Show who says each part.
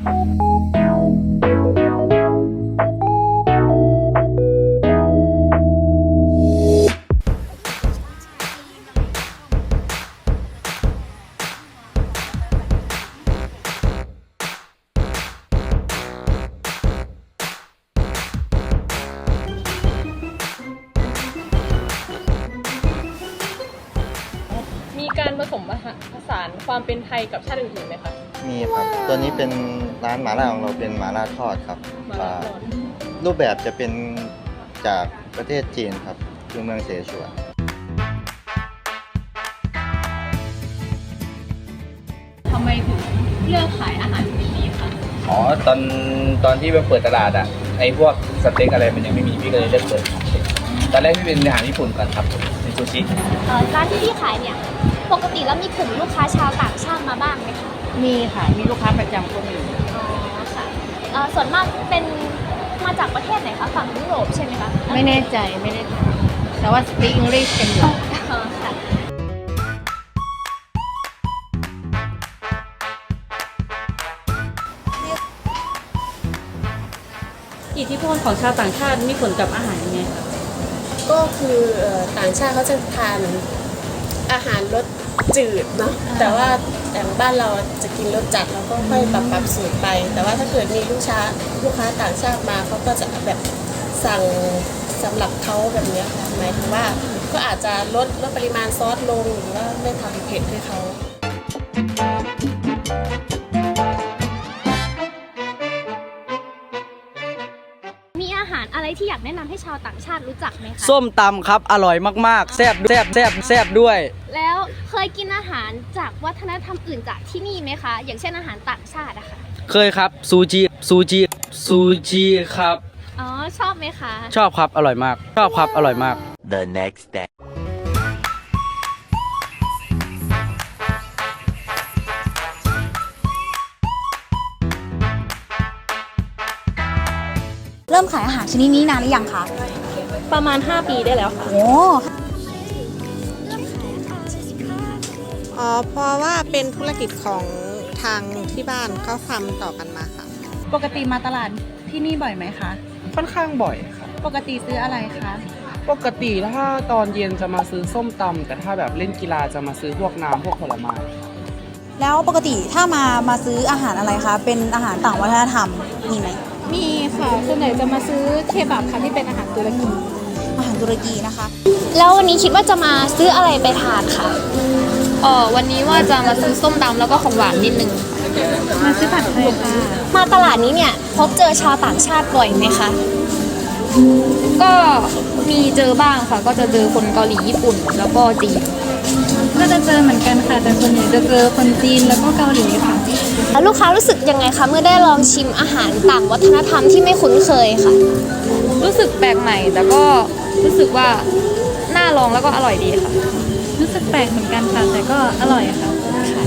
Speaker 1: มีการผสมผสานความเป็นไทยกับชาติอื่นๆไหมคะ
Speaker 2: มีครับ ตัวนี้เป็นร้านหมาล่าของเราเป็นหมาล่าทอดครับ
Speaker 1: มาลาทอด
Speaker 2: อ่ารูปแบบจะเป็นจากประเทศจีนครับ คือเมืองเสฉวน
Speaker 1: ทำไมถึงเลือกขายอาหารชนิดนี้คะ
Speaker 3: อ๋อตอนตอนที่ไปเปิดตลาดอะไอ้พวกสเต็กอะไรมันยังไม่มีพี่ก็เลยเลือกเปิดตอนแรกพี่เป็นอาหารญี่ปุ่นก่อนครับเป็นซูชิ
Speaker 4: เอ่อร้านที่พี่ขายเนี่ย ปกติแล้วมีกลุ่มลูกค้าชาวต่างชาติมาบ้างไหมคะ
Speaker 5: มีค่ะ มีลูกค้าประจำก็มี
Speaker 4: อ๋อค่ะเอ่อส่วนมากเป็นมาจากประเทศไหนคะฝั่งยุโรปใช่ไหมคะ
Speaker 5: ไม่แน่ใจไม่ได้ถามแต่ว่า speak English กันอยู่
Speaker 4: อ๋อค่ะ
Speaker 6: อิทธิพลของชาวต่างชาติมีผลกับอาหารยังไงคะ
Speaker 7: ก็คือเอ่อต่างชาติเขาจะทานอาหารรส จืดเนาะแต่ว่าแต่บ้านเราจะกินรสจัดเราก็ค่อยปรับปรับสูตรไป แต่ว่าถ้าเกิดมีลูกค้าลูกค้าต่างชาติมาเขาก็จะแบบสั่งสำหรับเขาแบบนี้ค่ะหมายถึงว่าก็อาจจะลดลดปริมาณซอสลงหรือว่าไม่ทำเผ็ดให้เขา
Speaker 4: ที่อยากแนะนำให้ชาวต่างชาติรู้จักไหมคะ
Speaker 8: ส้มตำครับ อร่อยมากๆแซ่บแซ่บแซ่บแซ่บด้วย
Speaker 4: แล้วเคยกินอาหารจากวัฒนธรรมอื่นจากที่นี่ไหมคะ อย่างเช่นอาหารต่างชาติอะค่ะ
Speaker 8: เคยครับซูจิซูจิซูจิครับ
Speaker 4: อ๋อ ชอบไหมคะ
Speaker 8: ชอบครับอร่อยมาก ชอบครับอร่อยมาก
Speaker 9: The next day.
Speaker 10: เริ่มขายอาหารชนิดนี้นานหรือยังคะ
Speaker 1: ประมาณ 5 ปีได้แล้วค่ะ
Speaker 10: โอ้
Speaker 7: อ๋อเพราะว่าเป็นธุรกิจของทางที่บ้านเขาทำต่อกันมาค่ะ
Speaker 5: ปกติมาตลาดที่นี่บ่อยไหมคะ
Speaker 11: ค่อนข้างบ่อยครับ
Speaker 5: ปกติซื้ออะไรคะ
Speaker 11: ปกติถ้าตอนเย็นจะมาซื้อส้มตำแต่ถ้าแบบเล่นกีฬาจะมาซื้อพวกน้ำพวกผลไม้
Speaker 10: แล้วปกติถ้ามามาซื้ออาหารอะไรคะ เป็นอาหารต่างวัฒนธรรมมีไหม
Speaker 6: มีค่ะ ส่วนใหญ่จะมาซื้อเคบับค่ะที่เป็นอาหารตุรกี
Speaker 10: อาหารตุรกีนะคะ
Speaker 4: แล้ววันนี้คิดว่าจะมาซื้ออะไรไปทานคะ
Speaker 6: เออวันนี้ว่าจะมาซื้อส้มตำแล้วก็ของหวานนิดนึง
Speaker 5: มาซื้อผัดไทยค่ะ
Speaker 4: มาตลาดนี้เนี่ยพบเจอชาวต่างชาติบ่อยไหมคะ
Speaker 6: ก็มีเจอบ้างค่ะ ก็จะเจอคนเกาหลีญี่ปุ่นแล้วก็จีน
Speaker 5: ก็จะเจอเหมือนกันค่ะแต่ส่วนใหญ่จะเจอคนจีนแล้วก็เกาหลีค่ะ
Speaker 4: แล้วลูกค้ารู้สึกยังไงคะเมื่อได้ลองชิมอาหารต่างวัฒนธรรมที่ไม่คุ้นเคยค่ะ
Speaker 6: รู้สึกแปลกใหม่แต่ก็รู้สึกว่าน่าลองแล้วก็อร่อยดีค่ะ
Speaker 5: รู้สึกแปลกเหมือนกันค่ะแต่ก็อร่อยค่ะ
Speaker 4: ค่ะ